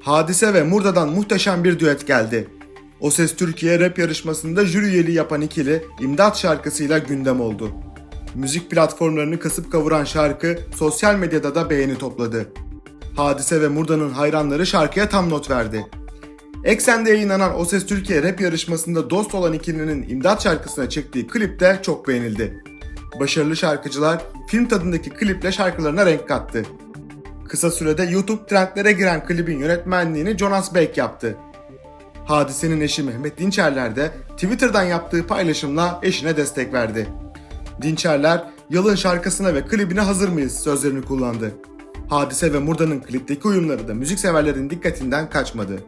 Hadise ve Murda'dan muhteşem bir düet geldi. O Ses Türkiye rap yarışmasında jüri üyeliği yapan ikili İmdat şarkısıyla gündem oldu. Müzik platformlarını kasıp kavuran şarkı sosyal medyada da beğeni topladı. Hadise ve Murda'nın hayranları şarkıya tam not verdi. Eksen'de yayınlanan O Ses Türkiye rap yarışmasında dost olan ikilinin İmdat şarkısına çektiği klip de çok beğenildi. Başarılı şarkıcılar film tadındaki kliple şarkılarına renk kattı. Kısa sürede YouTube trendlere giren klibin yönetmenliğini Jonas Beck yaptı. Hadisenin eşi Mehmet Dinçerler de Twitter'dan yaptığı paylaşımla eşine destek verdi. Dinçerler, yılın şarkısına ve klibine hazır mıyız sözlerini kullandı. Hadise ve Murda'nın klipteki uyumları da müzikseverlerin dikkatinden kaçmadı.